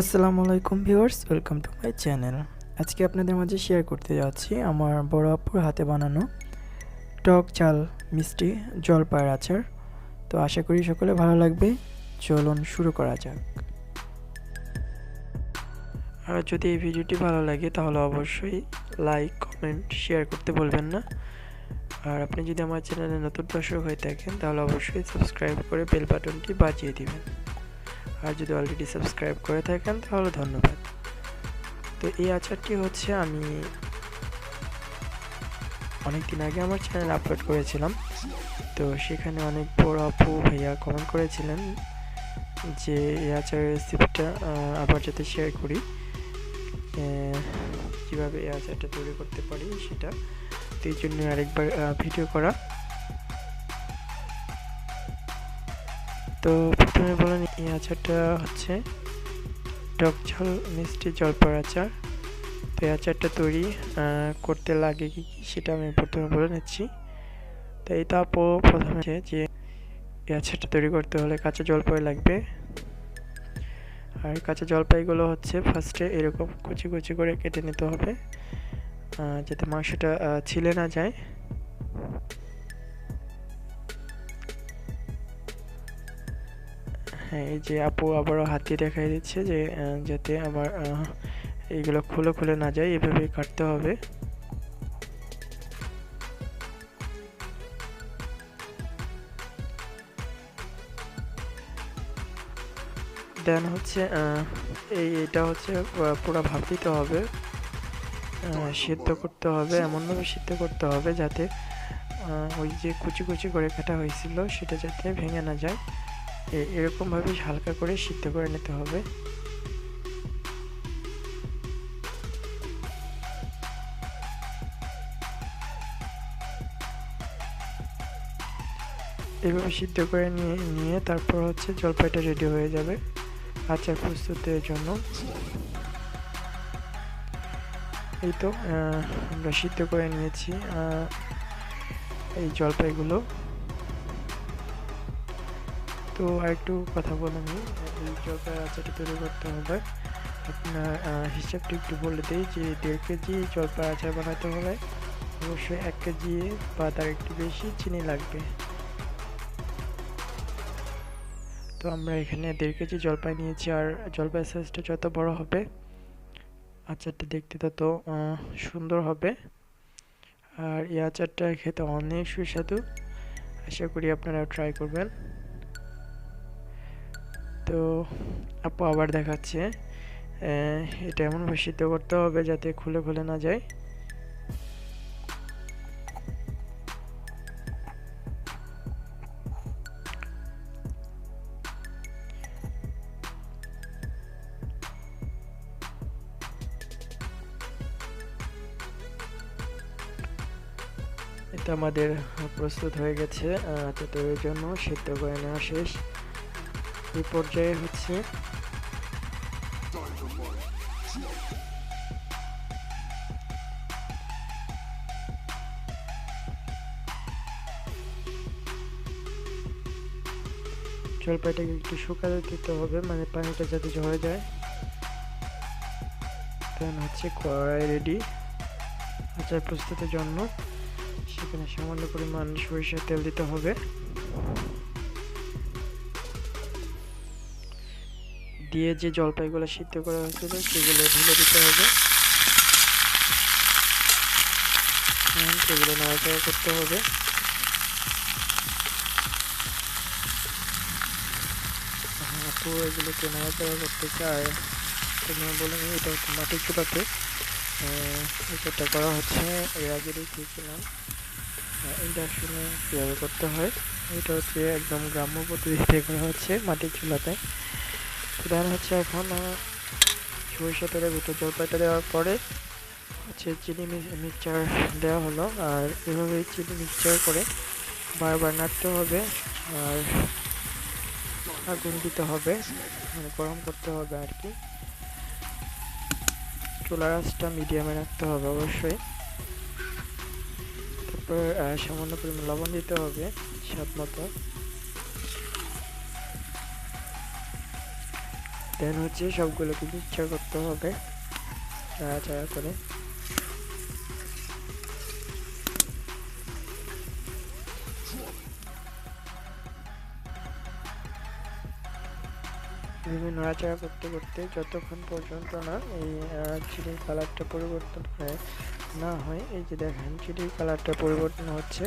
আসসালামু আলাইকুম viewers, welcome to my channel. আজকে আপনাদের মাঝে শেয়ার করতে যাচ্ছি আমার বড় আপুর হাতে বানানো টক চাল মিষ্টি জলপাইয়ের আচার। তো আশা করি সকলে ভালো লাগবে। চলুন শুরু করা যাক। আর যদি এই ভিডিওটি ভালো লাগে, তাহলে অবশ্যই লাইক কমেন্ট শেয়ার করতে বলবেন না। আর আপনি যদি আমার চ্যানেলে নতুন দর্শক হয়ে থাকেন, তাহলে অবশ্যই সাবস্ক্রাইব করে বেল বাটনটি বাজিয়ে দিবেন। আর যদি অলরেডি সাবস্ক্রাইব করে থাকেন, তাহলে ধন্যবাদ। তো এই আচারটি হচ্ছে আমি অনেক দিন আগে আমার চ্যানেল আপলোড করেছিলাম। তো সেখানে অনেক বড় আপু ভাইয়া কমেন্ট করেছিলেন যে এই আচারের রেসিপিটা আবার যাতে শেয়ার করি কীভাবে এই আচারটা তৈরি করতে পারি সেটা। তো এই জন্য আরেকবার ভিডিও করা। তো প্রথমে বলেন এই আচারটা হচ্ছে টক ঝাল, মিষ্টি জলপার আচার। তো এই আচারটা তৈরি করতে লাগে কি কি সেটা আমি প্রথমে বলে নিচ্ছি। তো এই তাপও প্রথমে যে এই আচারটা তৈরি করতে হলে কাঁচা জলপাই লাগবে। আর কাঁচা জলপাইগুলো হচ্ছে ফার্স্টে এরকম কুচি কুচি করে কেটে নিতে হবে যাতে মাংসটা ছিলে না যায়। হ্যাঁ এই যে আপু আবারও হাত দেখাই দিচ্ছে যে যাতে আবার এইগুলো খুলে খুলে না যায় এভাবে কাটতে হবে। দেন হচ্ছে এই, এটা হচ্ছে পুরো ভাব দিতে হবে। সিদ্ধ করতে হবে, এমনভাবে সিদ্ধ করতে হবে যাতে ওই যে কুচি কুচি করে কাটা হয়েছিল, সেটা যাতে ভেঙে না যায়। এরকমভাবে হালকা করে সিদ্ধ করে নিতে হবে। এভাবে সিদ্ধ করে নিয়ে নিয়ে তারপর হচ্ছে জলপাইটা রেডি হয়ে যাবে আচার প্রস্তুতের জন্য। এই তো আমরা সিদ্ধ করে নিয়েছি এই জলপাইগুলো। তো আরেকটু কথা বলে আমি এই জলপাই আচারটা তৈরি করতে হবে। আপনার হিসাবটা একটু বলে দিই যে দেড় কেজি জলপাই আচার বানাতে হলে অবশ্যই এক কেজি বা তার একটু বেশি চিনি লাগবে। তো আমরা এখানে দেড় কেজি জলপাই নিয়েছি আর জলপাই সাইজটা যত বড় হবে, আচারটা দেখতে তত সুন্দর হবে। আর এই আচারটা খেতে অনেক সুস্বাদু। আশা করি আপনারা ট্রাই করবেন। তো আপু আবার দেখাচ্ছে। এটা এমনভাবে সিদ্ধ করতে হবে যাতে খুলে খুলে না যায়। এটা আমাদের প্রস্তুত হয়ে গেছে। তো তৈরির জন্য সিদ্ধ করে নেওয়া শেষ। এই পর্যায়ে হচ্ছে। জলপাইটাকে একটু শুকাতে দিতে হবে মানে পানিটা যাতে ঝরে যায়। দেন হচ্ছে কড়াই রেডি আচার প্রস্তুতের জন্য সেখানে সামান্য পরিমাণ সরিষার তেল দিতে হবে। দিয়ে যে জলপাইগুলো সিদ্ধ করা হয়েছিল সেগুলো ঢেলে দিতে হবে। সেগুলো নাড়াচাড়া করতে হবে। আপু এগুলোকে নাড়াচাড়া করতে চায় প্রথমে বলে এটা হচ্ছে মাটির চুলাতে এটা করা হচ্ছে, এর আগে দেখিয়েছিলাম। ইন্ডাকশনে কীভাবে করতে হয়, এটা হচ্ছে একদম গ্রাম্য পদ্ধতিতে করা হচ্ছে মাটির চুলাতে দেন হচ্ছে এখন সরিষা তেলের ভিতর জলপাইটা দেওয়ার পরে হচ্ছে চিনি মিক্সচার দেওয়া হলো। আর এভাবে চিনি মিক্সচার করে বারবার নাড়তে হবে আর আগুন দিতে হবে মানে গরম করতে হবে আর কি। চুলার আঁচটা মিডিয়ামে রাখতে হবে অবশ্যই। তারপর সামান্য পরিমাণ লবণ দিতে হবে স্বাদ মতো। দেন হচ্ছে সবগুলোকে মিক্সচার করতে হবে। নাড়াচাড়া করে। এভাবে নাড়াচাড়া করতে করতে যতক্ষণ পর্যন্ত না এই চিলির কালারটা পরিবর্তন হয়, না হয়, এই যে দেখেন চিলির কালারটা পরিবর্তন হচ্ছে।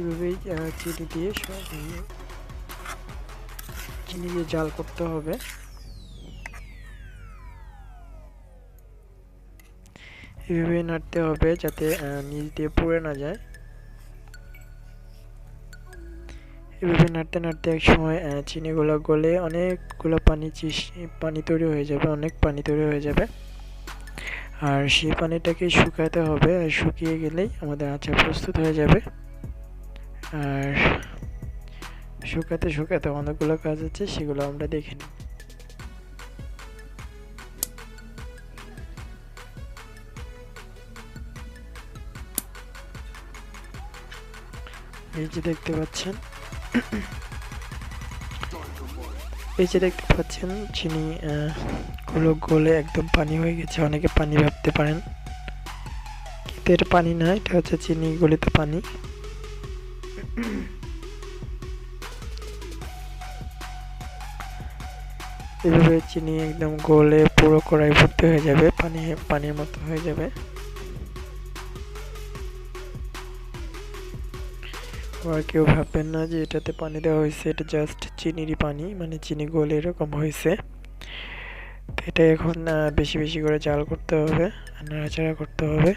এভাবেই চিনি দিয়ে সব চিনি দিয়ে জাল করতে হবে। এভাবে নাড়তে হবে যাতে নিচ দিয়ে পুড়ে না যায়। এভাবে নাড়তে নাড়তে এক সময় চিনিগুলো গলে অনেকগুলো পানি পানি তৈরি হয়ে যাবে, অনেক পানি তৈরি হয়ে যাবে। আর সেই পানিটাকে শুকাতে হবে, আর শুকিয়ে গেলেই আমাদের আচার প্রস্তুত হয়ে যাবে। আর শুকাতে শুকাতে অনেকগুলো কাজ আছে, সেগুলো আমরা দেখে নিই এই যে দেখতে পাচ্ছেন, এই যে দেখতে পাচ্ছেন, চিনি গুলো গলে একদম পানি হয়ে গেছে, অনেকে পানি ভাবতে পারেন। কিন্তু এটা পানি না, এটা হচ্ছে চিনি গলিত পানি। এভাবে চিনি একদম গলে পুরো কড়াই ভর্তি হয়ে যাবে, পানি, পানির মতো হয়ে যাবে। আর কেউ ভাববেন না যে এটাতে পানি দেওয়া হয়েছে, এটা জাস্ট চিনিরই পানি মানে চিনি গলে এরকম হয়েছে। এটা এখন বেশি বেশি করে জাল করতে হবে নাড়াচাড়া করতে হবে।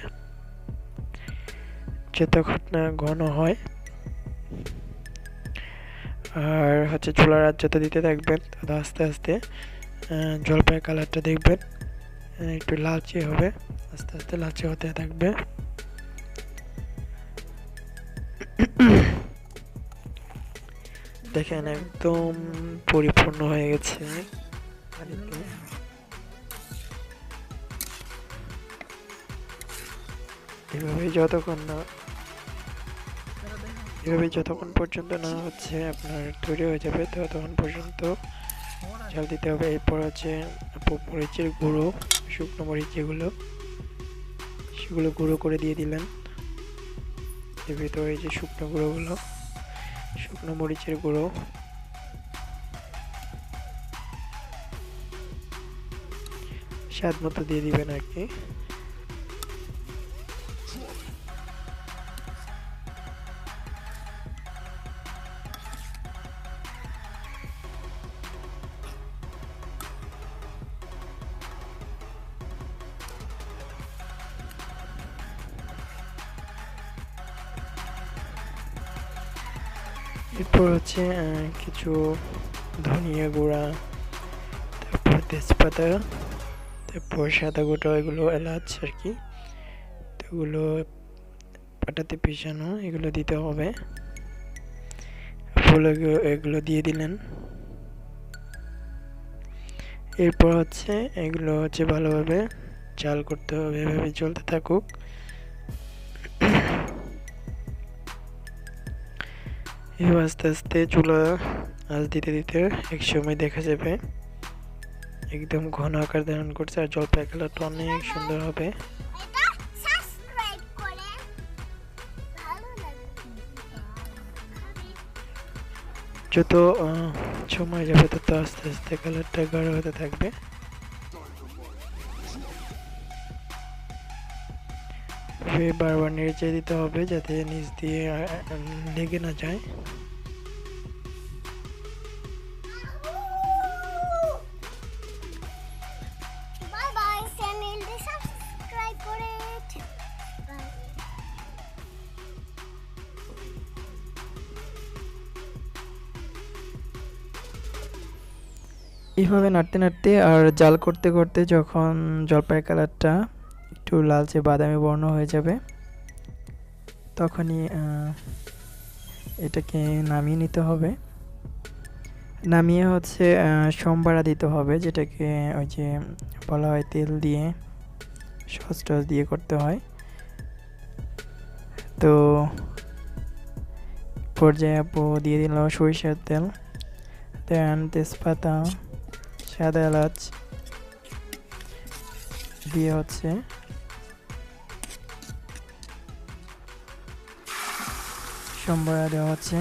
যতক্ষণ না ঘন হয় আর হচ্ছে চুলার আজ যত দিতে থাকবেন তত আস্তে আস্তে জলপাই কালারটা দেখবেন একটু লালচে হবে, আস্তে আস্তে লালচে হতে থাকবে। দেখেন একদম পরিপূর্ণ হয়ে গেছে। এভাবে যতক্ষণ না এভাবে যতক্ষণ পর্যন্ত না হচ্ছে আপনার তৈরি হয়ে যাবে, ততক্ষণ পর্যন্ত চাল দিতে হবে। এরপর হচ্ছে মরিচের গুঁড়ো, শুকনো মরিচ যেগুলো, সেগুলো গুঁড়ো করে দিয়ে দিলেন। এর ভিতরে যে শুকনো গুঁড়োগুলো, শুকনো মরিচের গুঁড়ো। স্বাদ মতো দিয়ে দিবেন আর কি। এরপর হচ্ছে কিছু ধনিয়া গুঁড়া, তারপর তেজপাতা, তারপর সাদা গোটা এগুলো এলাচ আর কি। তো এগুলো পাটাতে পিছানো এগুলো দিতে হবে। এগুলো দিয়ে দিলেন। এরপর হচ্ছে, এগুলো হচ্ছে ভালোভাবে চাল করতে হবে, এভাবে চলতে থাকুক। এভাবে আস্তে আস্তে চুলা আজ দিতে দিতে এক সময় দেখা যাবে। একদম ঘন আকার ধারণ করছে আর জলপাই কালারটা অনেক সুন্দর হবে। যত সময় যাবে তত আস্তে আস্তে কালারটা গাঢ় হতে থাকবে। বারবার নেড়ে দিতে হবে যাতে নিচ দিয়ে লেগে না যায়। এইভাবে নাড়তে নাড়তে আর জাল করতে করতে যখন জলপাই কালারটা একটু লালচে বাদামি বর্ণ হয়ে যাবে। তখনই এটাকে নামিয়ে নিতে হবে। নামিয়ে হচ্ছে সোমবারা দিতে হবে, যেটাকে ওই যে বলা হয় তেল দিয়ে, সস টস দিয়ে করতে হয়। তো, পর্যায়ে আপু দিয়ে দিল সরিষার তেল, দেন তেজপাতা, সাদা এলাচ, দিয়ে হচ্ছে সম্বরা দেওয়া হচ্ছে।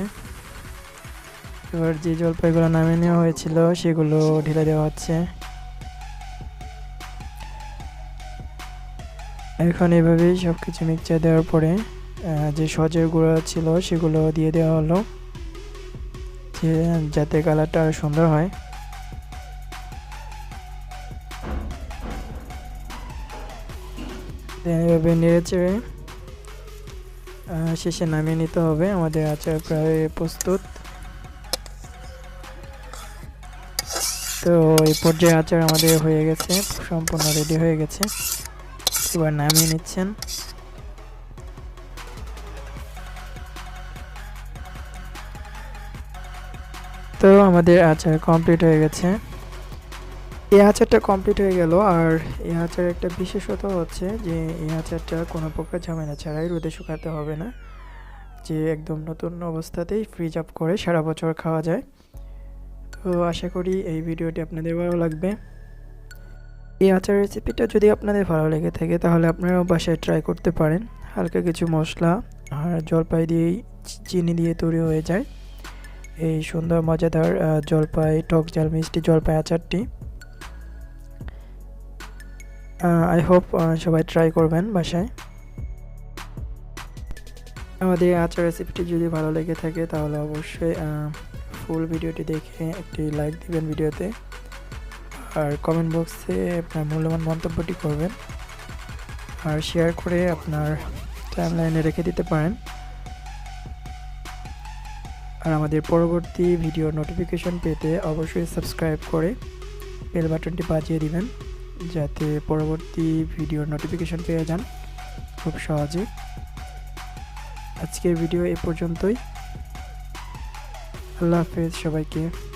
এবার যে জলপাইগুলো নামিয়ে নেওয়া হয়েছিল, সেগুলো ঢেলে দেওয়া হচ্ছে। এখন এভাবেই সব কিছু মিক্সচার দেওয়ার পরে যে সজের গুঁড়া ছিল, সেগুলো দিয়ে দেওয়া হলো। যে যাতে কালারটা আরও সুন্দর হয়। এভাবে নেড়ে চেড়ে শেষে নামিয়ে নিতে হবে। আমাদের আচার প্রায় প্রস্তুত। তো এই পর্যায়ে আচার আমাদের হয়ে গেছে, সম্পূর্ণ রেডি হয়ে গেছে। এবার নামিয়ে নিচ্ছেন। তো আমাদের আচার কমপ্লিট হয়ে গেছে। এই আচারটা কমপ্লিট হয়ে গেল। আর এই একটা বিশেষত হচ্ছে যে এই আচারটা কোনো প্রকার ঝামেলা ছাড়াই রোদে শুকাতে হবে না। যে একদম নতুন অবস্থাতেই ফ্রিজ আপ করে সারা বছর খাওয়া যায়। তো আশা করি এই ভিডিওটি আপনাদের ভালো লাগবে। এই আচার রেসিপিটা যদি আপনাদের ভালো লেগে থাকে, তাহলে আপনারাও বাসায় ট্রাই করতে পারেন। হালকা কিছু মশলা আর জলপাই দিয়েই চিনি দিয়ে তৈরি হয়ে যায়। এই সুন্দর, মজাদার জলপাই, টক ঝাল মিষ্টি জলপাই আচারটি। আই হোপ সবাই ট্রাই করবেন বাসায়। আমাদের আচার রেসিপিটি যদি ভালো লেগে থাকে, তাহলে অবশ্যই ফুল ভিডিওটি দেখে একটি লাইক দিবেন ভিডিওতে আর কমেন্ট বক্সে আপনার মূল্যবান মন্তব্যটি করবেন। আর শেয়ার করে আপনার টাইমলাইনে রেখে দিতে পারেন। আর আমাদের পরবর্তী ভিডিও নোটিফিকেশন পেতে অবশ্যই সাবস্ক্রাইব করে বেল বাটনটি বাজিয়ে দিবেন। যাতে পরবর্তী ভিডিওর নোটিফিকেশন পেয়ে যান খুব সহজে আজকের ভিডিও এ পর্যন্তই। আল্লাহ হাফেজ সবাইকে।